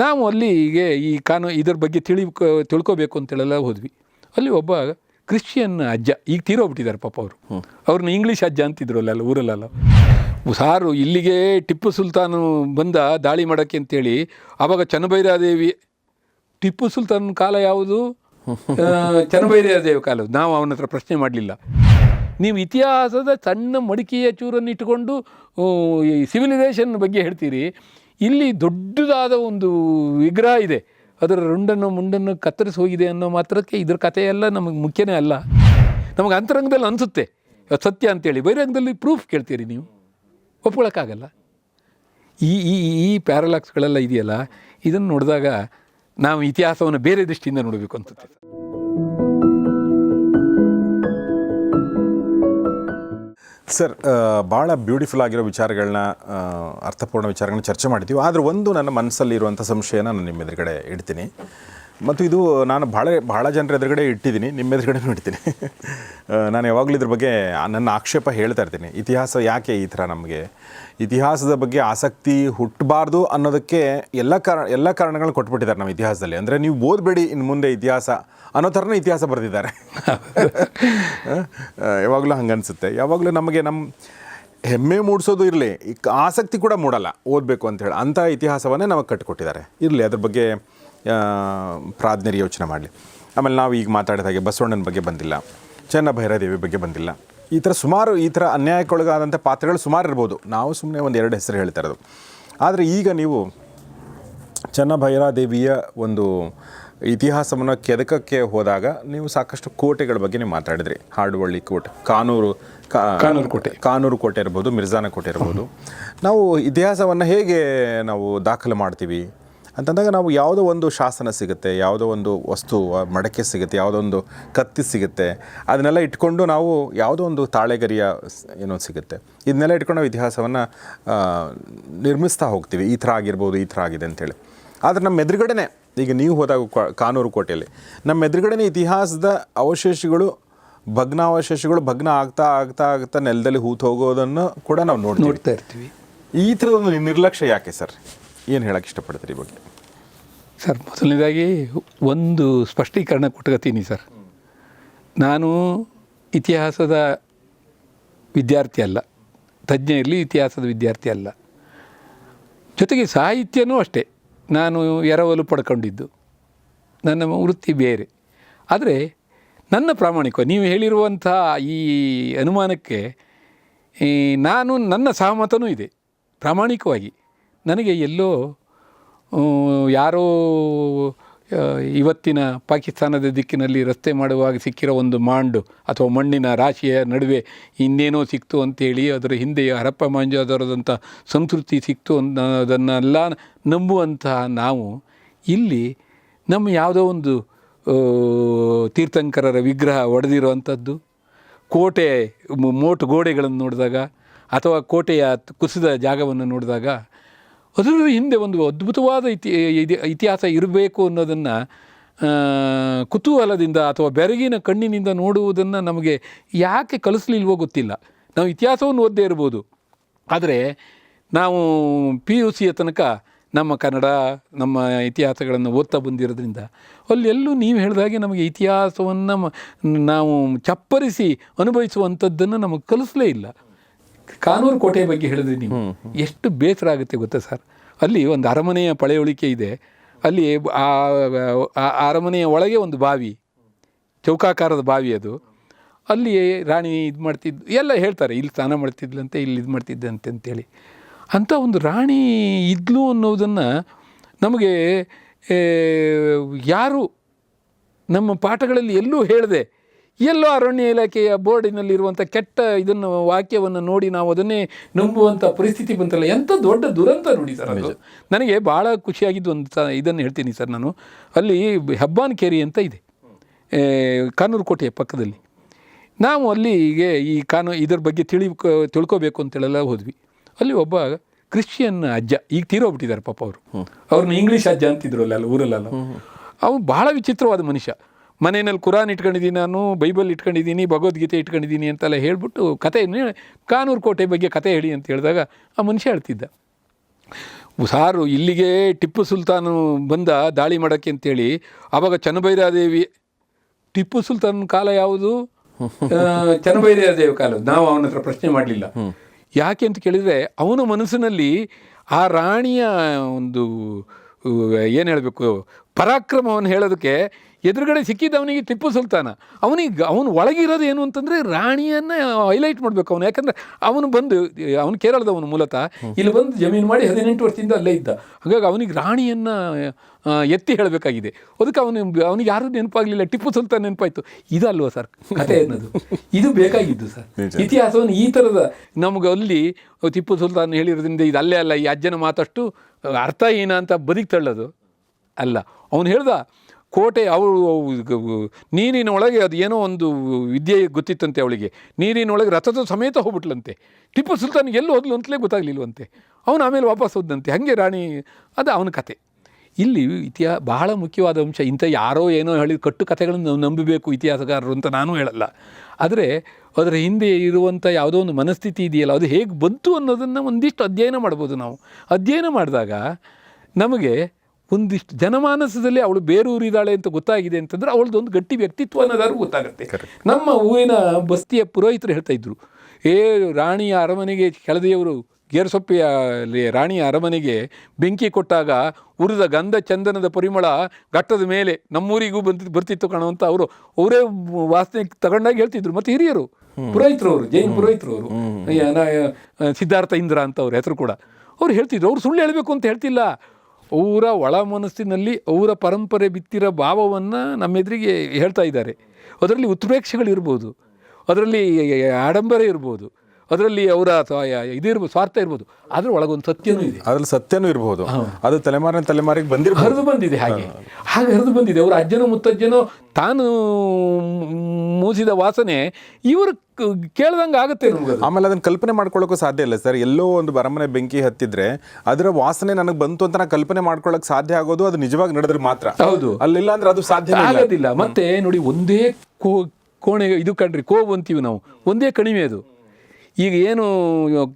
ನಾವು ಅಲ್ಲಿಗೆ ಈ ಕಾನೂ ಇದ್ರ ಬಗ್ಗೆ ತಿಳಿ ತಿಳ್ಕೋಬೇಕು ಅಂತೇಳೆಲ್ಲ ಹೋದ್ವಿ. ಅಲ್ಲಿ ಒಬ್ಬ ಕ್ರಿಶ್ಚಿಯನ್ ಅಜ್ಜ ಈಗ ತೀರೋಗ್ಬಿಟ್ಟಿದ್ದಾರೆ ಪಾಪ ಅವರು. ಅವ್ರನ್ನ ಇಂಗ್ಲೀಷ್ ಅಜ್ಜ ಅಂತಿದ್ರು ಅಲ್ಲೆಲ್ಲ ಊರಲ್ಲೆಲ್ಲ. ಸಾರು ಇಲ್ಲಿಗೆ ಟಿಪ್ಪು ಸುಲ್ತಾನು ಬಂದ ದಾಳಿ ಮಾಡೋಕ್ಕೆ ಅಂತೇಳಿ ಆವಾಗ ಚನ್ನಭೈರಾದೇವಿ ಟಿಪ್ಪು ಸುಲ್ತಾನ್ ಕಾಲ ಯಾವುದು? ಚನ್ನಭೈರಾದೇವಿ ಕಾಲ. ನಾವು ಅವನ ಹತ್ರ ಪ್ರಶ್ನೆ ಮಾಡಲಿಲ್ಲ. ನೀವು ಇತಿಹಾಸದ ಸಣ್ಣ ಮಡಿಕೆಯ ಚೂರನ್ನು ಇಟ್ಟುಕೊಂಡು ಈ ಸಿವಿಲೈಸೇಷನ್ ಬಗ್ಗೆ ಹೇಳ್ತೀರಿ. ಇಲ್ಲಿ ದೊಡ್ಡದಾದ ಒಂದು ವಿಗ್ರಹ ಇದೆ. ಅದರ ರುಂಡನ್ನು ಮುಂಡನ್ನು ಕತ್ತರಿಸಿ ಹೋಗಿದೆ ಅನ್ನೋ ಮಾತ್ರಕ್ಕೆ ಇದ್ರ ಕಥೆಯೆಲ್ಲ ನಮಗೆ ಮುಖ್ಯನೇ ಅಲ್ಲ. ನಮಗೆ ಅಂತರಂಗದಲ್ಲಿ ಅನಿಸುತ್ತೆ. ಸತ್ಯ ಅಂತೇಳಿ. ಬಹಿರಂಗದಲ್ಲಿ ಪ್ರೂಫ್ ಕೇಳ್ತೀರಿ ನೀವು. ಒಪ್ಕೊಳಕ್ಕಾಗಲ್ಲ. ಈ ಈ ಈ ಪ್ಯಾರಲಾಕ್ಸ್ಗಳೆಲ್ಲ ಇದೆಯಲ್ಲ? ಇದನ್ನು ನೋಡಿದಾಗ ನಾವು ಇತಿಹಾಸವನ್ನು ಬೇರೆ ದೃಷ್ಟಿಯಿಂದ ನೋಡಬೇಕು ಅನ್ಸುತ್ತೆ. ಸರ್ ಭಾಳ ಬ್ಯೂಟಿಫುಲ್ ಆಗಿರೋ ವಿಚಾರಗಳನ್ನ ಅರ್ಥಪೂರ್ಣ ವಿಚಾರಗಳನ್ನ ಚರ್ಚೆ ಮಾಡಿದ್ದೀವಿ ಆದರೆ ಒಂದು ನನ್ನ ಮನಸ್ಸಲ್ಲಿ ಇರುವಂಥ ಸಂಶಯನ ನಾನು ನಿಮ್ಮ ಎದುರುಗಡೆ ಇಡ್ತೀನಿ. ಮತ್ತು ಇದು ನಾನು ಭಾಳ ಭಾಳ ಜನರ ಎದುರುಗಡೆ ಇಟ್ಟಿದ್ದೀನಿ ನಿಮ್ಮ ಎದುರುಗಡೆ ಇಡ್ತೀನಿ ನಾನು ಯಾವಾಗಲೂ ಇದ್ರ ಬಗ್ಗೆ ನನ್ನ ಆಕ್ಷೇಪ ಹೇಳ್ತಾ ಇರ್ತೀನಿ. ಇತಿಹಾಸ ಯಾಕೆ ಈ ಥರ ನಮಗೆ? ಇತಿಹಾಸದ ಬಗ್ಗೆ ಆಸಕ್ತಿ ಹುಟ್ಟಬಾರ್ದು ಅನ್ನೋದಕ್ಕೆ ಎಲ್ಲ ಕಾರಣ ಎಲ್ಲ ಕಾರಣಗಳನ್ನ ಕೊಟ್ಬಿಟ್ಟಿದ್ದಾರೆ ನಮ್ಮ ಇತಿಹಾಸದಲ್ಲಿ. ಅಂದರೆ ನೀವು ಓದಬೇಡಿ ಇನ್ನು ಮುಂದೆ ಇತಿಹಾಸ ಅನ್ನೋ ಥರನೇ ಇತಿಹಾಸ ಬರೆದಿದ್ದಾರೆ. ಯಾವಾಗಲೂ ಹಂಗೆ ಅನಿಸುತ್ತೆ. ಯಾವಾಗಲೂ ನಮಗೆ ನಮ್ಮ ಹೆಮ್ಮೆ ಮೂಡಿಸೋದು ಇರಲಿ. ಆಸಕ್ತಿ ಕೂಡ ಮೂಡಲ್ಲ. ಓದಬೇಕು ಅಂತ ಹೇಳಿ. ಅಂಥ ಇತಿಹಾಸವನ್ನೇ ನಮಗೆ ಕಟ್ಟಿಕೊಟ್ಟಿದ್ದಾರೆ. ಇರಲಿ ಅದ್ರ ಬಗ್ಗೆ ಪ್ರಾಜ್ಞರು ಯೋಚನೆ ಮಾಡಲಿ. ಆಮೇಲೆ ನಾವು ಈಗ ಮಾತಾಡಿದ ಹಾಗೆ ಬಸವಣ್ಣನ ಬಗ್ಗೆ ಬಂದಿಲ್ಲ ಚೆನ್ನ ಭೈರಾದೇವಿ ಬಗ್ಗೆ ಬಂದಿಲ್ಲ. ಈ ಥರ ಸುಮಾರು ಈ ಥರ ಅನ್ಯಾಯಕ್ಕೊಳಗಾದಂಥ ಪಾತ್ರಗಳು ಸುಮಾರು ಇರ್ಬೋದು. ನಾವು ಸುಮ್ಮನೆ ಒಂದು ಎರಡು ಹೆಸರು ಹೇಳ್ತಾ ಇರೋದು. ಆದರೆ ಈಗ ನೀವು ಚೆನ್ನಭೈರಾದೇವಿಯ ಒಂದು ಇತಿಹಾಸವನ್ನು ಕೆದಕಕ್ಕೆ ಹೋದಾಗ ನೀವು ಸಾಕಷ್ಟು ಕೋಟೆಗಳ ಬಗ್ಗೆ ನೀವು ಮಾತಾಡಿದ್ರಿ. ಹಾಡುವಳ್ಳಿ ಕೋಟೆ ಕಾನೂರು ಕಾನೂರು ಕೋಟೆ. ಕಾನೂರು ಕೋಟೆ ಇರ್ಬೋದು ಮಿರ್ಜಾನ ಕೋಟೆ ಇರ್ಬೋದು. ನಾವು ಇತಿಹಾಸವನ್ನು ಹೇಗೆ ನಾವು ದಾಖಲು ಮಾಡ್ತೀವಿ? ಅಂತಂದಾಗ ನಾವು ಯಾವುದೋ ಒಂದು ಶಾಸನ ಸಿಗುತ್ತೆ ಯಾವುದೋ ಒಂದು ವಸ್ತು ಮಡಕೆ ಸಿಗುತ್ತೆ ಯಾವುದೋ ಒಂದು ಕತ್ತಿ ಸಿಗುತ್ತೆ. ಅದನ್ನೆಲ್ಲ ಇಟ್ಕೊಂಡು ನಾವು ಯಾವುದೋ ಒಂದು ತಾಳೆಗರಿಯ ಏನೋ ಸಿಗುತ್ತೆ. ಇದನ್ನೆಲ್ಲ ಇಟ್ಕೊಂಡು ನಾವು ಇತಿಹಾಸವನ್ನು ನಿರ್ಮಿಸ್ತಾ ಹೋಗ್ತೀವಿ. ಈ ಥರ ಆಗಿರ್ಬೋದು ಈ ಥರ ಆಗಿದೆ ಅಂತೇಳಿ ಆದರೆ ನಮ್ಮ ಎದುರುಗಡೆನೆ ಈಗ ನೀವು ಹೋದಾಗ ಕಾನೂರು ಕೋಟೆಯಲ್ಲಿ ನಮ್ಮ ಎದುರುಗಡೆನೆ ಇತಿಹಾಸದ ಅವಶೇಷಗಳು ಭಗ್ನಾವಶೇಷಗಳು ಭಗ್ನ ಆಗ್ತಾ ಆಗ್ತಾ ಆಗ್ತಾ ನೆಲದಲ್ಲಿ ಹೂತು ಹೋಗೋದನ್ನು ಕೂಡ ನಾವು ನೋಡ್ತಾ ಇರ್ತೀವಿ. ಈ ಥರದ ಒಂದು ನಿರ್ಲಕ್ಷ್ಯ ಯಾಕೆ ಸರ್? ಏನು ಹೇಳಕ್ಕೆ ಇಷ್ಟಪಡ್ತೀರಿ ಈ ಬಗ್ಗೆ? ಸರ್, ಮೊದಲನೇದಾಗಿ ಒಂದು ಸ್ಪಷ್ಟೀಕರಣ ಕೊಟ್ಕೋತೀನಿ ಸರ್. ನಾನು ಇತಿಹಾಸದ ವಿದ್ಯಾರ್ಥಿ ಅಲ್ಲ. ತಜ್ಞ ಇರಲಿ ಇತಿಹಾಸದ ವಿದ್ಯಾರ್ಥಿ ಅಲ್ಲ. ಜೊತೆಗೆ ಸಾಹಿತ್ಯನೂ ಅಷ್ಟೇ. ನಾನು ಎರವಲು ಪಡ್ಕೊಂಡಿದ್ದು. ನನ್ನ ವೃತ್ತಿ ಬೇರೆ. ಆದರೆ ನನ್ನ ಪ್ರಾಮಾಣಿಕ, ನೀವು ಹೇಳಿರುವಂಥ ಈ ಅನುಮಾನಕ್ಕೆ ನಾನು ನನ್ನ ಸಹಮತನೂ ಇದೆ. ಪ್ರಾಮಾಣಿಕವಾಗಿ ನನಗೆ ಎಲ್ಲೋ ಯಾರೋ ಇವತ್ತಿನ ಪಾಕಿಸ್ತಾನದ ದಿಕ್ಕಿನಲ್ಲಿ ರಸ್ತೆ ಮಾಡುವಾಗ ಸಿಕ್ಕಿರೋ ಒಂದು ಮಾಂಡು ಅಥವಾ ಮಣ್ಣಿನ ರಾಶಿಯ ನಡುವೆ ಇನ್ನೇನೋ ಸಿಕ್ತು ಅಂತೇಳಿ ಅದರ ಹಿಂದೆ ಹರಪ್ಪ ಮಾಂಜಾದರದಂಥ ಸಂಸ್ಕೃತಿ ಸಿಕ್ತು ಅದನ್ನೆಲ್ಲ ನಂಬುವಂತಹ ನಾವು ಇಲ್ಲಿ ನಮ್ಮ ಯಾವುದೋ ಒಂದು ತೀರ್ಥಂಕರರ ವಿಗ್ರಹ ಒಡೆದಿರುವಂಥದ್ದು. ಕೋಟೆ ಮೋಟು ಗೋಡೆಗಳನ್ನು ನೋಡಿದಾಗ ಅಥವಾ ಕೋಟೆಯ ಕುಸಿದ ಜಾಗವನ್ನು ನೋಡಿದಾಗ ಅದರ ಹಿಂದೆ ಒಂದು ಅದ್ಭುತವಾದ ಇತಿ, ಇತಿ- ಇತಿಹಾಸ ಇರಬೇಕು ಅನ್ನೋದನ್ನು ಕುತೂಹಲದಿಂದ ಅಥವಾ ಬೆರಗಿನ ಕಣ್ಣಿನಿಂದ ನೋಡುವುದನ್ನು ನಮಗೆ ಯಾಕೆ ಕಲಿಸ್ಲಿಲ್ವೋ ಗೊತ್ತಿಲ್ಲ. ನಾವು ಇತಿಹಾಸವನ್ನು ಓದದೇ ಇರ್ಬೋದು. ಆದರೆ ನಾವು ಪಿ ಯು ಸಿಯ ತನಕ ನಮ್ಮ ಕನ್ನಡ, ನಮ್ಮ ಇತಿಹಾಸಗಳನ್ನು ಓದ್ತಾ ಬಂದಿರೋದ್ರಿಂದ ಅಲ್ಲೆಲ್ಲೂ ನೀವು ಹೇಳಿದಾಗೆ ನಮಗೆ ಇತಿಹಾಸವನ್ನು ನಾವು ಚಪ್ಪರಿಸಿ ಅನುಭವಿಸುವಂಥದ್ದನ್ನು ನಮಗೆ ಕಲಿಸಲೇ ಇಲ್ಲ. ಕಾನೂರು ಕೋಟೆ ಬಗ್ಗೆ ಹೇಳಿದ್ರಿ ನೀವು. ಎಷ್ಟು ಬೇಸರ ಆಗುತ್ತೆ ಗೊತ್ತಾ ಸರ್? ಅಲ್ಲಿ ಒಂದು ಅರಮನೆಯ ಪಳೆಯುಳಿಕೆ ಇದೆ. ಅಲ್ಲಿ ಆ ಅರಮನೆಯ ಒಳಗೆ ಒಂದು ಬಾವಿ ಚೌಕಾಕಾರದ ಬಾವಿ ಅದು. ಅಲ್ಲಿ ರಾಣಿ ಇದು ಮಾಡ್ತಿದ್ದು ಎಲ್ಲ ಹೇಳ್ತಾರೆ ಇಲ್ಲಿ ಸ್ನಾನ ಮಾಡ್ತಿದ್ಲಂತೆ ಇಲ್ಲಿ ಇದು ಮಾಡ್ತಿದ್ದಂತೆ ಅಂತೇಳಿ. ಅಂಥ ಒಂದು ರಾಣಿ ಇದ್ಲು ಅನ್ನೋದನ್ನು ನಮಗೆ ಯಾರು ನಮ್ಮ ಪಾಠಗಳಲ್ಲಿ ಎಲ್ಲೂ ಹೇಳಿದೆ ಎಲ್ಲೋ ಅರಣ್ಯ ಇಲಾಖೆಯ ಬೋರ್ಡಿನಲ್ಲಿರುವಂಥ ಕೆಟ್ಟ ಇದನ್ನು ವಾಕ್ಯವನ್ನು ನೋಡಿ ನಾವು ಅದನ್ನೇ ನಂಬುವಂಥ ಪರಿಸ್ಥಿತಿ ಬಂತಲ್ಲ. ಎಂಥ ದೊಡ್ಡ ದುರಂತ ನೋಡಿ ಸರ್ ಅದು. ನನಗೆ ಭಾಳ ಖುಷಿಯಾಗಿದ್ದು ಒಂದು ಸ ಇದನ್ನು ಹೇಳ್ತೀನಿ ಸರ್ ನಾನು. ಅಲ್ಲಿ ಹೆಬ್ಬಾನ್ ಕೇರಿ ಅಂತ ಇದೆ. ಕಾನೂರು ಕೋಟೆಯ ಪಕ್ಕದಲ್ಲಿ. ನಾವು ಅಲ್ಲಿಗೆ ಈ ಕಾನೂ ಇದ್ರ ಬಗ್ಗೆ ತಿಳಿ ತಿಳ್ಕೊಬೇಕು ಅಂತೇಳೆಲ್ಲ ಹೋದ್ವಿ. ಅಲ್ಲಿ ಒಬ್ಬ ಕ್ರಿಶ್ಚಿಯನ್ ಅಜ್ಜ ಈಗ ತೀರೋಗ್ಬಿಟ್ಟಿದ್ದಾರೆ ಪಾಪ ಅವರು. ಅವ್ರನ್ನ ಇಂಗ್ಲೀಷ್ ಅಜ್ಜ ಅಂತಿದ್ರು ಅಲ್ಲೆಲ್ಲ ಊರಲ್ಲೆಲ್ಲ. ಅವನು ಭಾಳ ವಿಚಿತ್ರವಾದ ಮನುಷ್ಯ. ಮನೆಯಲ್ಲಿ ಕುರಾನ್ ಇಟ್ಕೊಂಡಿದ್ದೀನಿ ನಾನು ಬೈಬಲ್ ಇಟ್ಕೊಂಡಿದ್ದೀನಿ ಭಗವದ್ಗೀತೆ ಇಟ್ಕೊಂಡಿದ್ದೀನಿ ಅಂತೆಲ್ಲ ಹೇಳಿಬಿಟ್ಟು ಕತೆ ಕಾನೂರು ಕೋಟೆ ಬಗ್ಗೆ ಕತೆ ಹೇಳಿ ಅಂತ ಹೇಳಿದಾಗ ಆ ಮನುಷ್ಯ ಹೇಳ್ತಿದ್ದ. ಸಾರು ಇಲ್ಲಿಗೆ ಟಿಪ್ಪು ಸುಲ್ತಾನು ಬಂದ ದಾಳಿ ಮಾಡೋಕ್ಕೆ ಅಂತೇಳಿ ಆವಾಗ ಚನ್ನಭೈರಾದೇವಿ ಟಿಪ್ಪು ಸುಲ್ತಾನ್ ಕಾಲ ಯಾವುದು? ಚನ್ನಬೈರಾದೇವಿ ಚನ್ನಭೈರಾದೇವಿ ಕಾಲ ನಾವು ಅವನ ಹತ್ರ ಪ್ರಶ್ನೆ ಮಾಡಲಿಲ್ಲ. ಯಾಕೆ ಅಂತ ಕೇಳಿದರೆ ಅವನ ಮನಸ್ಸಿನಲ್ಲಿ ಆ ರಾಣಿಯ ಒಂದು ಏನು ಹೇಳಬೇಕು ಪರಾಕ್ರಮವನ್ನು ಹೇಳೋದಕ್ಕೆ ಎದುರುಗಡೆ ಸಿಕ್ಕಿದ್ದವನಿಗೆ ಟಿಪ್ಪು ಸುಲ್ತಾನ. ಅವನಿಗೆ ಅವನು ಒಳಗಿರೋದು ಏನು ಅಂತಂದರೆ ರಾಣಿಯನ್ನು ಹೈಲೈಟ್ ಮಾಡಬೇಕು ಅವನು. ಯಾಕಂದರೆ ಅವನು ಬಂದು ಅವನು ಕೇರಳದವನು ಮೂಲತಃ. ಇಲ್ಲಿ ಬಂದು ಜಮೀನು ಮಾಡಿ ಹದಿನೆಂಟು ವರ್ಷದಿಂದ ಅಲ್ಲೇ ಇದ್ದ. ಹಾಗಾಗಿ ಅವನಿಗೆ ರಾಣಿಯನ್ನು ಎತ್ತಿ ಹೇಳಬೇಕಾಗಿದೆ. ಅದಕ್ಕೆ ಅವನು ಅವನಿಗೆ ಯಾರು ನೆನಪಾಗಲಿಲ್ಲ ಟಿಪ್ಪು ಸುಲ್ತಾನ್ ನೆನಪಾಯಿತು. ಇದಲ್ವ ಸರ್? ಕತೆ ಅನ್ನೋದು. ಇದು ಬೇಕಾಗಿದ್ದು ಸರ್. ಇತಿಹಾಸವನ್ನು ಈ ಥರದ ನಮಗೆ ಅಲ್ಲಿ ಟಿಪ್ಪು ಸುಲ್ತಾನ್ ಹೇಳಿರೋದ್ರಿಂದ ಇದು ಅಲ್ಲೇ ಅಲ್ಲ ಈ ಅಜ್ಜನ ಮಾತಷ್ಟು ಅರ್ಥ ಅಂತ ಬದುಕಿ ತಳ್ಳೋದು. ಅಲ್ಲ. ಅವನು ಹೇಳ್ದ, ಕೋಟೆ ಅವಳು ನೀರಿನೊಳಗೆ ಅದು ಏನೋ ಒಂದು ವಿದ್ಯೆ ಗೊತ್ತಿತ್ತಂತೆ ಅವಳಿಗೆ. ನೀರಿನೊಳಗೆ ರಥದ ಸಮೇತ ಹೋಗ್ಬಿಟ್ಲಂತೆ. ಟಿಪ್ಪು ಸುಲ್ತಾನ್ ಎಲ್ಲಿ ಹೋದ್ಲು ಅಂತಲೇ ಗೊತ್ತಾಗಲಿಲ್ವಂತೆ. ಅವನು ಆಮೇಲೆ ವಾಪಸ್ ಹೋದಂತೆ ಹಾಗೆ ರಾಣಿ, ಅದು ಅವನ ಕತೆ. ಇಲ್ಲಿ ಇತಿಹಾಸ ಬಹಳ ಮುಖ್ಯವಾದ ಅಂಶ, ಇಂಥ ಯಾರೋ ಏನೋ ಹೇಳಿದ ಕಟ್ಟು ಕಥೆಗಳನ್ನು ನಂಬಬೇಕು ಇತಿಹಾಸಗಾರರು ಅಂತ ನಾನು ಹೇಳಲ್ಲ. ಆದರೆ, ಅದರ ಹಿಂದೆ ಇರುವಂಥ ಯಾವುದೋ ಒಂದು ಮನಸ್ಥಿತಿ ಇದೆಯಲ್ಲ, ಅದು ಹೇಗೆ ಬಂತು ಅನ್ನೋದನ್ನು ಒಂದಿಷ್ಟು ಅಧ್ಯಯನ ಮಾಡ್ಬೋದು ನಾವು. ಅಧ್ಯಯನ ಮಾಡಿದಾಗ ನಮಗೆ ಒಂದಿಷ್ಟು ಜನಮಾನಸದಲ್ಲಿ ಅವಳು ಬೇರೂರಿದ್ದಾಳೆ ಅಂತ ಗೊತ್ತಾಗಿದೆ ಅಂತಂದ್ರೆ ಅವಳದೊಂದು ಗಟ್ಟಿ ವ್ಯಕ್ತಿತ್ವ ಅನ್ನೋದಾದ್ರೂ ಗೊತ್ತಾಗುತ್ತೆ. ನಮ್ಮ ಊರಿನ ಬಸ್ತಿಯ ಪುರೋಹಿತರು ಹೇಳ್ತಾ ಇದ್ರು ಏ ರಾಣಿಯ ಅರಮನೆಗೆ ಕೆಳದಿಯವರು ಗೇರ್ಸೊಪ್ಪೆಯ ರಾಣಿಯ ಅರಮನೆಗೆ ಬೆಂಕಿ ಕೊಟ್ಟಾಗ ಉರಿದ ಗಂಧ ಚಂದನದ ಪರಿಮಳ ಘಟ್ಟದ ಮೇಲೆ ನಮ್ಮೂರಿಗೂ ಬಂದು ಬರ್ತಿತ್ತು ಕಾಣುವಂತ ಅವರು ಅವರೇ ವಾಸನೆ ತಗೊಂಡಾಗ ಹೇಳ್ತಿದ್ರು. ಮತ್ತೆ ಹಿರಿಯರು ಪುರೋಹಿತರು ಅವರು ಜೈನ್ ಪುರೋಹಿತರು ಅವರು ಸಿದ್ಧಾರ್ಥ ಇಂದ್ರ ಅಂತ ಅವ್ರ ಹೆಸರು ಕೂಡ. ಅವ್ರು ಹೇಳ್ತಿದ್ರು ಅವ್ರು ಸುಳ್ಳು ಹೇಳಬೇಕು ಅಂತ ಹೇಳ್ತಿಲ್ಲ. ಅವರ ಒಳ ಮನಸ್ಸಿನಲ್ಲಿ ಅವರ ಪರಂಪರೆ ಬಿತ್ತಿರೋ ಭಾವವನ್ನು ನಮ್ಮೆದುರಿಗೆ ಹೇಳ್ತಾ ಇದ್ದಾರೆ. ಅದರಲ್ಲಿ ಉತ್ಪ್ರೇಕ್ಷೆಗಳಿರ್ಬೋದು. ಅದರಲ್ಲಿ ಆಡಂಬರ ಇರ್ಬೋದು. ಅದರಲ್ಲಿ ಅವರ ಇದಿರ್ಬೋದು ಸ್ವಾರ್ಥ ಇರ್ಬೋದು. ಅದ್ರ ಒಳಗೊಂದು ಸತ್ಯನೂ ಇದೆ. ಅದ್ರಲ್ಲಿ ಸತ್ಯನೂ ಇರಬಹುದು ಅದು ತಲೆಮಾರಿನ ತಲೆಮಾರಿಗೆ ಬಂದಿರ ಹರಿದು ಬಂದಿದೆ ಹಾಗೆ. ಹಾಗೆ ಹರಿದು ಬಂದಿದೆ. ಅವರ ಅಜ್ಜನೋ ಮುತ್ತಜ್ಜನೋ ತಾನು ಮೂಸಿದ ವಾಸನೆ ಇವರು ಕೇಳ್ದಂಗೆ ಆಗುತ್ತೆ ಆಮೇಲೆ ಅದನ್ನ ಕಲ್ಪನೆ ಮಾಡ್ಕೊಳ್ಳೋಕ್ಕೂ ಸಾಧ್ಯ ಇಲ್ಲ ಸರ್. ಎಲ್ಲೋ ಒಂದು ಬರಮನೆ ಬೆಂಕಿ ಹತ್ತಿದ್ರೆ ಅದರ ವಾಸನೆ ನನಗೆ ಬಂತು ಅಂತ ನಾನು ಕಲ್ಪನೆ ಮಾಡ್ಕೊಳ್ಳೋಕೆ ಸಾಧ್ಯ ಆಗೋದು ಅದು ನಿಜವಾಗಿ ನಡೆದ್ರೆ ಮಾತ್ರ. ಹೌದು. ಅಲ್ಲಿಲ್ಲ ಅಂದ್ರೆ ಅದು ಸಾಧ್ಯ ಆಗೋದಿಲ್ಲ. ಮತ್ತೆ ನೋಡಿ ಒಂದೇ ಕೋ ಕೋಣೆ ಇದು ಕಣ್ರಿ ಕೋವು ಅಂತೀವಿ ನಾವು. ಒಂದೇ ಕಣಿವೆ ಅದು. ಈಗ ಏನು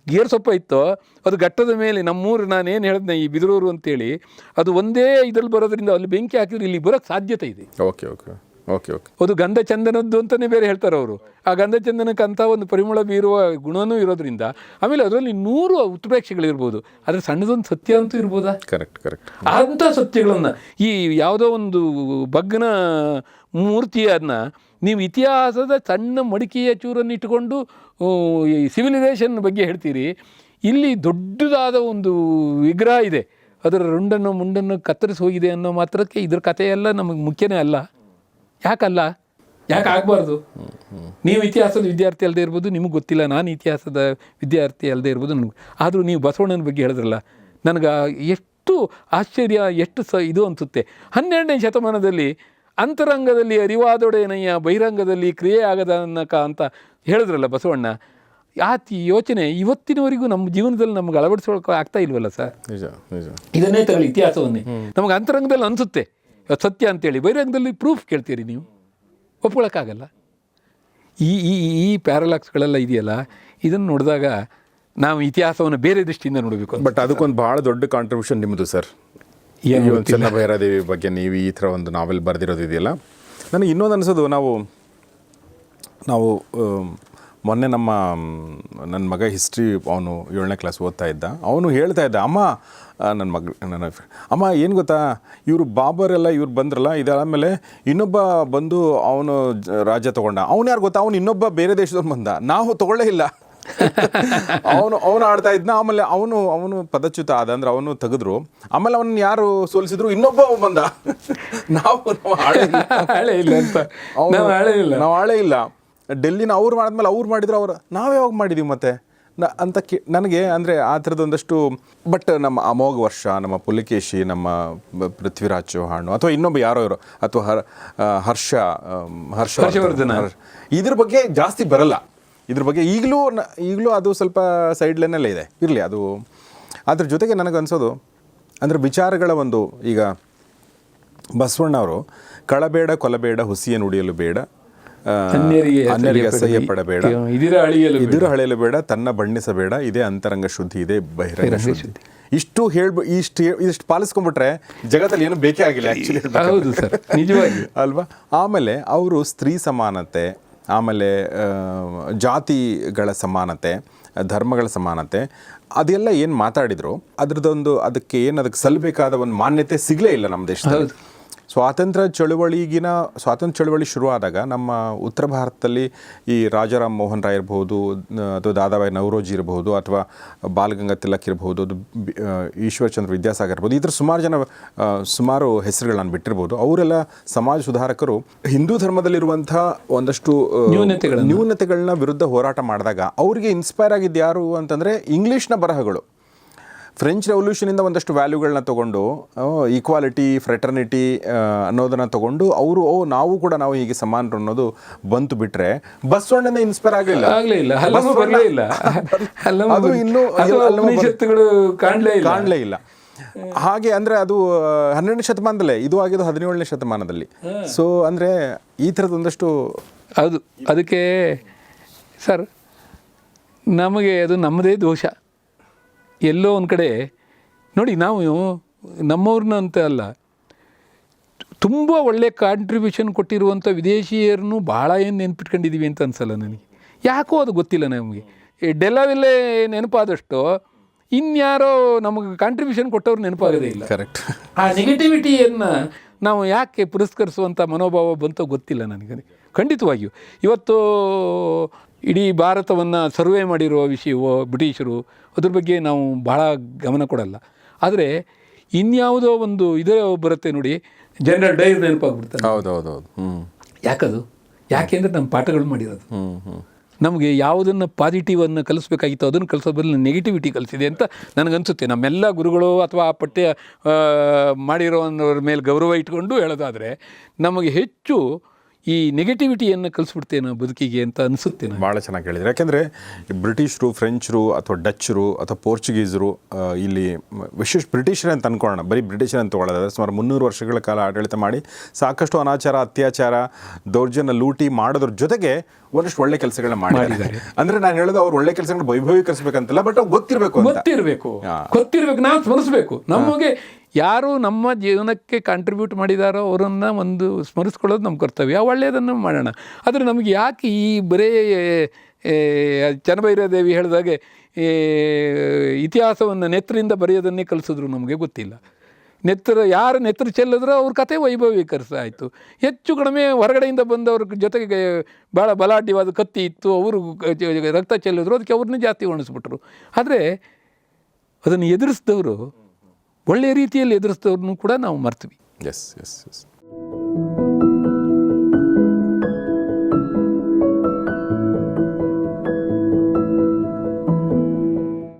ಗೇರ್ ಸೊಪ್ಪ ಇತ್ತೋ, ಅದು ಘಟ್ಟದ ಮೇಲೆ ನಮ್ಮೂರು ಏನು ಹೇಳಿದ್ನೆ ಈ ಬಿದಿರೂರು ಅಂತೇಳಿ, ಅದು ಒಂದೇ ಇದ್ರಲ್ಲಿ ಬರೋದ್ರಿಂದ ಅಲ್ಲಿ ಬೆಂಕಿ ಹಾಕಿದ್ರೆ ಇಲ್ಲಿ ಬರೋಕ್ಕೆ ಸಾಧ್ಯತೆ ಇದೆ. Okay okay. ಓಕೆ ಓಕೆ ಅದು ಗಂಧ ಚಂದನದ್ದು ಅಂತಲೇ ಬೇರೆ ಹೇಳ್ತಾರೆ ಅವರು. ಆ ಗಂಧ ಚಂದನಕ್ಕೆ ಅಂತ ಒಂದು ಪರಿಮಳ ಬೀರುವ ಗುಣನೂ ಇರೋದ್ರಿಂದ ಆಮೇಲೆ ಅದರಲ್ಲಿ ನೂರು ಉತ್ಪ್ರೇಕ್ಷೆಗಳಿರ್ಬೋದು. ಆದರೆ ಸಣ್ಣದೊಂದು ಸತ್ಯ ಅಂತೂ ಇರ್ಬೋದಾ? ಕರೆಕ್ಟ್ ಕರೆಕ್ಟ್ ಅಂಥ ಸತ್ಯಗಳನ್ನು ಈ ಯಾವುದೋ ಒಂದು ಬಗ್ಗನ ಮೂರ್ತಿಯನ್ನ ನೀವು ಇತಿಹಾಸದ ಸಣ್ಣ ಮಡಿಕೆಯ ಚೂರನ್ನು ಇಟ್ಟುಕೊಂಡು ಈ ಸಿವಿಲೈಸೇಷನ್ ಬಗ್ಗೆ ಹೇಳ್ತೀರಿ. ಇಲ್ಲಿ ದೊಡ್ಡದಾದ ಒಂದು ವಿಗ್ರಹ ಇದೆ. ಅದರ ರುಂಡನ್ನು ಮುಂಡನ್ನು ಕತ್ತರಿಸಿ ಹೋಗಿದೆ ಅನ್ನೋ ಮಾತ್ರಕ್ಕೆ ಇದರ ಕಥೆಯೆಲ್ಲ ನಮಗೆ ಮುಖ್ಯನೇ ಅಲ್ಲ. ಯಾಕಲ್ಲ? ಯಾಕೆ ಆಗಬಾರ್ದು? ನೀವು ಇತಿಹಾಸದ ವಿದ್ಯಾರ್ಥಿ ಅಲ್ಲದೆ ಇರ್ಬೋದು ನಿಮಗೆ ಗೊತ್ತಿಲ್ಲ ನಾನು ಇತಿಹಾಸದ ವಿದ್ಯಾರ್ಥಿ ಅಲ್ಲದೆ ಇರ್ಬೋದು ನನಗೆ. ಆದರೂ ನೀವು ಬಸವಣ್ಣನ ಬಗ್ಗೆ ಹೇಳಿದ್ರಲ್ಲ ನನಗೆ ಎಷ್ಟು ಆಶ್ಚರ್ಯ ಎಷ್ಟು ಸ ಇದು ಅನಿಸುತ್ತೆ. ಹನ್ನೆರಡನೇ ಶತಮಾನದಲ್ಲಿ ಅಂತರಂಗದಲ್ಲಿ ಅರಿವಾದೊಡೆಯನಯ್ಯ ಬಹಿರಂಗದಲ್ಲಿ ಕ್ರಿಯೆ ಆಗದ ಅನ್ನಕ ಅಂತ ಹೇಳಿದ್ರಲ್ಲ ಬಸವಣ್ಣ. ಆತಿ ಯೋಚನೆ ಇವತ್ತಿನವರೆಗೂ ನಮ್ಮ ಜೀವನದಲ್ಲಿ ನಮ್ಗೆ ಅಳವಡಿಸ್ಕೊಳಕ್ಕೆ ಆಗ್ತಾ ಇಲ್ವಲ್ಲ ಸರ್? ನಿಜ ನಿಜ. ಇದನ್ನೇ ತಗೊಳ್ಳಿ ಇತಿಹಾಸವನ್ನೇ. ನಮಗೆ ಅಂತರಂಗದಲ್ಲಿ ಅನಿಸುತ್ತೆ. ಸತ್ಯ ಅಂತೇಳಿ ಬಹಿರಂಗದಲ್ಲಿ ಪ್ರೂಫ್ ಕೇಳ್ತೀರಿ ನೀವು. ಒಪ್ಕೊಳ್ಳೋಕ್ಕಾಗಲ್ಲ ಈ ಈ ಈ ಪ್ಯಾರಲಾಕ್ಸ್ಗಳೆಲ್ಲ ಇದೆಯಲ್ಲ ಇದನ್ನು ನೋಡಿದಾಗ ನಾವು ಇತಿಹಾಸವನ್ನು ಬೇರೆ ದೃಷ್ಟಿಯಿಂದ ನೋಡಬೇಕು ಬಟ್ ಅದಕ್ಕೊಂದು ಭಾಳ ದೊಡ್ಡ ಕಾಂಟ್ರಿಬ್ಯೂಷನ್ ನಿಮ್ಮದು ಸರ್ ಏನು ಭೈರಾದೇವಿ ಬಗ್ಗೆ ನೀವು ಈ ಥರ ಒಂದು ನಾವೆಲ್ ಬರೆದಿರೋದು ಇದೆಯಲ್ಲ. ನನಗೆ ಇನ್ನೊಂದು ಅನಿಸೋದು ನಾವು ನಾವು ಮೊನ್ನೆ ನಮ್ಮ ನನ್ನ ಮಗ ಹಿಸ್ಟ್ರಿ ಅವನು ಏಳನೇ ಕ್ಲಾಸ್ ಓದ್ತಾ ಇದ್ದ. ಅವನು ಹೇಳ್ತಾ ಇದ್ದ ಅಮ್ಮ ನನ್ನ ಮಗ ನನ್ನ ಅಮ್ಮ ಏನು ಗೊತ್ತಾ? ಇವರು ಬಾಬರೆಲ್ಲ ಇವ್ರು ಬಂದ್ರಲ್ಲ ಇದಾದಮೇಲೆ ಇನ್ನೊಬ್ಬ ಬಂದು ಅವನು ರಾಜ್ಯ ತೊಗೊಂಡ. ಅವನು ಯಾರು ಗೊತ್ತಾ? ಅವನು ಇನ್ನೊಬ್ಬ ಬೇರೆ ದೇಶದವ್ರು ಬಂದ. ನಾವು ತಗೊಳ್ಳೇ ಇಲ್ಲ. ಅವನು ಅವನು ಆಡ್ತಾ ಇದ್ನ ಆಮೇಲೆ ಅವನು ಅವನು ಪದಚ್ಯುತ ಆದ ಅಂದ್ರೆ ಅವನು ತೆಗೆದ್ರು. ಆಮೇಲೆ ಅವನ್ ಯಾರು ಸೋಲಿಸಿದ್ರು? ಇನ್ನೊಬ್ಬ ಬಂದ. ನಾವು ಆಡೇ ಇಲ್ಲ. ಅಂತ. ನಾವು ಆಳೇ ಇಲ್ಲ. ಡೆಲ್ಲಿನ ಅವ್ರು ಮಾಡಿದ್ಮೇಲೆ ಅವ್ರು ಮಾಡಿದ್ರು ಅವ್ರು. ನಾವು ಯಾವಾಗ ಮಾಡಿದೀವಿ ಮತ್ತೆ? ನ- ಅಂತ ಕೇ ನನಗೆ ಅಂದರೆ ಆ ಥರದೊಂದಷ್ಟು ಬಟ್ ನಮ್ಮ ಅಮೋಘ ವರ್ಷ ನಮ್ಮ ಪುಲಿಕೇಶಿ ನಮ್ಮ ಪೃಥ್ವಿರಾಜ್ ಚೌಹಾಣ್ ಅಥವಾ ಇನ್ನೊಬ್ಬ ಯಾರೋ ಇರೋ ಅಥವಾ ಹರ್ ಹರ್ಷ ಹರ್ಷ ಹರ್ಷವರ್ಧನ. ಇದ್ರ ಬಗ್ಗೆ ಜಾಸ್ತಿ ಬರಲ್ಲ. ಇದ್ರ ಬಗ್ಗೆ ಈಗಲೂ ನ- ಈಗಲೂ ಅದು ಸ್ವಲ್ಪ ಸೈಡ್ ಲೈನಲ್ಲೇ ಇದೆ. ಇರಲಿ ಅದು ಅದ್ರ ಜೊತೆಗೆ ನನಗೆ ನನಗನ್ಸೋದು ಅಂದರೆ ವಿಚಾರಗಳ ಒಂದು ಈಗ ಬಸವಣ್ಣ ಅವರು ಕಳಬೇಡ ಕೊಲಬೇಡ ಹುಸಿಯ ನುಡಿಯಲು ಬೇಡ ಅನ್ಯರಿಗೆ ಅಸಹ್ಯ ಪಡಬೇಡ ಇದರ ಅಳಿಯಲು ಹಳೆಯಲು ಬೇಡ ತನ್ನ ಬಣ್ಣಿಸಬೇಡ ಇದೇ ಅಂತರಂಗ ಶುದ್ಧಿ ಇದೆ ಬಹಿರಂಗ ಶುದ್ಧಿ. ಇಷ್ಟು ಹೇಳ್ಬ ಇಷ್ಟು ಇಷ್ಟು ಪಾಲಿಸ್ಕೊಂಡ್ಬಿಟ್ರೆ ಜಗತ್ತಲ್ಲಿ ಏನು ಬೇಕೇ ಆಗಿಲ್ಲ ಆ್ಯಕ್ಚುಲಿ ಹೌದು ಸರ್ ನಿಜವಾಗಿ. ಅಲ್ವಾ? ಆಮೇಲೆ ಅವರು ಸ್ತ್ರೀ ಸಮಾನತೆ ಆಮೇಲೆ ಜಾತಿಗಳ ಸಮಾನತೆ ಧರ್ಮಗಳ ಸಮಾನತೆ ಅದೆಲ್ಲ ಏನು ಮಾತಾಡಿದ್ರು ಅದರದ್ದೊಂದು ಅದಕ್ಕೆ ಏನು ಅದಕ್ಕೆ ಸಲ್ಲಬೇಕಾದ ಒಂದು ಮಾನ್ಯತೆ ಸಿಗಲೇ ಇಲ್ಲ ನಮ್ಮ ದೇಶದಲ್ಲಿ. ಸ್ವಾತಂತ್ರ್ಯ ಚಳುವಳಿಗಿನ ಸ್ವಾತಂತ್ರ್ಯ ಚಳುವಳಿ ಶುರುವಾದಾಗ ನಮ್ಮ ಉತ್ತರ ಭಾರತದಲ್ಲಿ ಈ ರಾಜಾರಾಮ್ ಮೋಹನ್ ರಾಯ್ ಇರಬಹುದು ಅಥವಾ ದಾದಾಬಾಯಿ ನವರೋಜಿ ಇರಬಹುದು ಅಥವಾ ಬಾಲಗಂಗಾ ತಿಲಕ್ ಇರಬಹುದು ಅದು ಈಶ್ವರಚಂದ್ರ ವಿದ್ಯಾಸಾಗರ್ ಇರ್ಬೋದು ಈ ಥರ ಸುಮಾರು ಜನ ಸುಮಾರು ಹೆಸರುಗಳನ್ನು ಬಿಟ್ಟಿರ್ಬೋದು. ಅವರೆಲ್ಲ ಸಮಾಜ ಸುಧಾರಕರು. ಹಿಂದೂ ಧರ್ಮದಲ್ಲಿರುವಂಥ ಒಂದಷ್ಟು ನ್ಯೂನತೆಗಳ. ನ್ಯೂನತೆಗಳನ್ನ. ವಿರುದ್ಧ ಹೋರಾಟ ಮಾಡಿದಾಗ ಅವರಿಗೆ ಇನ್ಸ್ಪೈರ್ ಆಗಿದ್ದು ಯಾರು ಅಂತಂದರೆ ಇಂಗ್ಲೀಷ್ನ ಬರಹಗಳು. ಫ್ರೆಂಚ್ ರೆವಲ್ಯೂಷನಿಂದ ಒಂದಷ್ಟು ವ್ಯಾಲ್ಯೂಗಳನ್ನ ತಗೊಂಡು ಈಕ್ವಾಲಿಟಿ ಫ್ರೆಟರ್ನಿಟಿ ಅನ್ನೋದನ್ನ ತಗೊಂಡು ಅವರು ಓ ನಾವು ಕೂಡ ನಾವು ಹೀಗೆ ಸಮಾನರು ಅನ್ನೋದು ಬಂತು ಬಿಟ್ರೆ ಬಸವಣ್ಣನ ಇನ್ಸ್ಪೈರ್ ಆಗಲಿಲ್ಲ. ಆಗ್ಲೇ ಇಲ್ಲ. ಬರಲೇ ಇಲ್ಲ. ಅದು ಇನ್ನೂ ಕಾಣಲೇ ಇಲ್ಲ. ಕಾಣಲೇ ಇಲ್ಲ. ಹಾಗೆ ಅಂದ್ರೆ ಅದು ಹನ್ನೆರಡನೇ ಶತಮಾನದಲ್ಲೇ ಇದು ಆಗಿದ್ದು ಹದಿನೇಳನೇ ಶತಮಾನದಲ್ಲಿ. ಸೊ ಅಂದ್ರೆ ಈ ಥರದ ಒಂದಷ್ಟು ಅದು ಅದಕ್ಕೆ ಸರ್ ನಮಗೆ ಅದು ನಮ್ಮದೇ ದೋಷ. ಎಲ್ಲೋ ಒಂದು ಕಡೆ ನೋಡಿ ನಾವು ನಮ್ಮವ್ರನ್ನ ಅಂತ ಅಲ್ಲ ತುಂಬ ಒಳ್ಳೆ ಕಾಂಟ್ರಿಬ್ಯೂಷನ್ ಕೊಟ್ಟಿರುವಂಥ ವಿದೇಶಿಯರನ್ನು ಭಾಳ ಏನು ನೆನ್ಪಿಟ್ಕೊಂಡಿದ್ದೀವಿ ಅಂತ ಅನ್ಸಲ್ಲ ನನಗೆ. ಯಾಕೋ ಅದು ಗೊತ್ತಿಲ್ಲ ನಮಗೆ. ಈ ಡೆಲವಿಲ್ಲೇ ನೆನಪಾದಷ್ಟು ಇನ್ಯಾರೋ ನಮಗೆ ಕಾಂಟ್ರಿಬ್ಯೂಷನ್ ಕೊಟ್ಟವ್ರು ನೆನಪಾಗೋದೇ ಇಲ್ಲ. ಕರೆಕ್ಟ್ ಆ ನೆಗೆಟಿವಿಟಿಯನ್ನು ನಾವು ಯಾಕೆ ಪುರಸ್ಕರಿಸುವಂಥ ಮನೋಭಾವ ಬಂತೋ ಗೊತ್ತಿಲ್ಲ ನನಗೆ. ಖಂಡಿತವಾಗಿಯೂ. ಇವತ್ತು ಇಡೀ ಭಾರತವನ್ನು ಸರ್ವೆ ಮಾಡಿರುವ ವಿಷಯವೋ ಬ್ರಿಟಿಷರು ಅದ್ರ ಬಗ್ಗೆ ನಾವು ಬಹಳ ಗಮನ ಕೊಡಲ್ಲ. ಆದರೆ ಇನ್ಯಾವುದೋ ಒಂದು ಇದೇ ಬರುತ್ತೆ ನೋಡಿ ಜನರಲ್ ಡೈರ್ ನೆನಪಾಗ್ಬಿಡ್ತಾರೆ ಹೌದು ಹ್ಮ್. ಯಾಕದು? ಯಾಕೆಂದರೆ ನಮ್ಮ ಪಾಠಗಳು ಮಾಡಿರೋದು. ಹ್ಞೂ ಹ್ಞೂ ನಮಗೆ ಯಾವುದನ್ನು ಪಾಸಿಟಿವನ್ನು ಕಲಿಸ್ಬೇಕಾಗಿತ್ತು ಅದನ್ನು ಕಲಿಸೋ ಬದಲು ನೆಗೆಟಿವಿಟಿ ಕಲಿಸಿದೆ ಅಂತ ನನಗನ್ಸುತ್ತೆ. ನಮ್ಮೆಲ್ಲ ಗುರುಗಳು ಅಥವಾ ಆ ಪಠ್ಯ ಮಾಡಿರೋ ಮಾಡಿರೋವ್ರ ಮೇಲೆ ಗೌರವ ಇಟ್ಕೊಂಡು ಹೇಳೋದಾದರೆ ನಮಗೆ ಹೆಚ್ಚು ಈ ನೆಗೆಟಿವಿಟಿಯನ್ನು ಕಲಿಸ್ಬಿಡ್ತೇನೆ ಬದುಕಿಗೆ ಅಂತ ಅನಿಸುತ್ತೆ ಭಾಳ ಚೆನ್ನಾಗಿ ಹೇಳಿದ್ರು. ಯಾಕೆಂದರೆ ಬ್ರಿಟಿಷರು ಫ್ರೆಂಚರು ಅಥವಾ ಡಚ್ಚರು ಅಥವಾ ಪೋರ್ಚುಗೀಸರು ಇಲ್ಲಿ ವಿಶೇಷ ಬ್ರಿಟಿಷರೇ ಅಂತ ಅನ್ಕೊಳ್ಳೋಣ. ಬರೀ ಬ್ರಿಟಿಷರೇ ಅಂತ ತಗೊಳ್ಳೋದಾದ್ರೆ ಸುಮಾರು ಮುನ್ನೂರು ವರ್ಷಗಳ ಕಾಲ ಆಡಳಿತ ಮಾಡಿ ಸಾಕಷ್ಟು ಅನಾಚಾರ ಅತ್ಯಾಚಾರ ದೌರ್ಜನ್ಯ ಲೂಟಿ ಮಾಡೋದ್ರ ಜೊತೆಗೆ ಒಂದಷ್ಟು ಒಳ್ಳೆ ಕೆಲಸಗಳನ್ನ ಮಾಡಿದ್ದಾರೆ. ಅಂದ್ರೆ ನಾನು ಹೇಳೋದು ಅವ್ರು ಒಳ್ಳೆ ಕೆಲಸಗಳನ್ನ ವೈಭವೀಕರಿಸಬೇಕಂತಲ್ಲ ಬಟ್ ಅವ್ರು ಗೊತ್ತಿರಬೇಕು ಗೊತ್ತಿರಬೇಕು. ಗೊತ್ತಿರಬೇಕು. ನಾವು ಸ್ಮರಿಸಬೇಕು. ನಮಗೆ ಯಾರು ನಮ್ಮ ಜೀವನಕ್ಕೆ ಕಾಂಟ್ರಿಬ್ಯೂಟ್ ಮಾಡಿದಾರೋ ಅವರನ್ನು ಒಂದು ಸ್ಮರಿಸ್ಕೊಳ್ಳೋದು ನಮ್ಮ ಕರ್ತವ್ಯ. ಒಳ್ಳೆಯದನ್ನು ಮಾಡೋಣ. ಆದರೆ ನಮಗೆ ಯಾಕೆ ಈ ಬರೇ ಚನ್ನಭೈರ ದೇವಿ ಹೇಳಿದಾಗೆ ಇತಿಹಾಸವನ್ನು ನೆತ್ತರಿಂದ ಬರೆಯೋದನ್ನೇ ಕಲಿಸಿದ್ರು ನಮಗೆ ಗೊತ್ತಿಲ್ಲ. ನೆತ್ರ, ಯಾರು ನೆತ್ರ ಚೆಲ್ಲಿದ್ರೋ ಅವ್ರ ಕತೆ ವೈಭವೀಕರಿಸ ಆಯಿತು ಹೆಚ್ಚು ಕಡಿಮೆ ಹೊರಗಡೆಯಿಂದ ಬಂದವ್ರ ಜೊತೆಗೆ ಭಾಳ ಬಲಾಢ್ಯವಾದ ಕತ್ತಿ ಇತ್ತು, ಅವರು ರಕ್ತ ಚೆಲ್ಲಿದ್ರು, ಅದಕ್ಕೆ ಅವ್ರನ್ನ ಜಾಸ್ತಿ ಒಣಿಸ್ಬಿಟ್ರು ಆದರೆ ಅದನ್ನು ಎದುರಿಸಿದವರು ಒಳ್ಳೆಯ ರೀತಿಯಲ್ಲಿ ಎದುರಿಸಿದವ್ರನ್ನೂ ಕೂಡ ನಾವು ಮರ್ತೀವಿ. S S S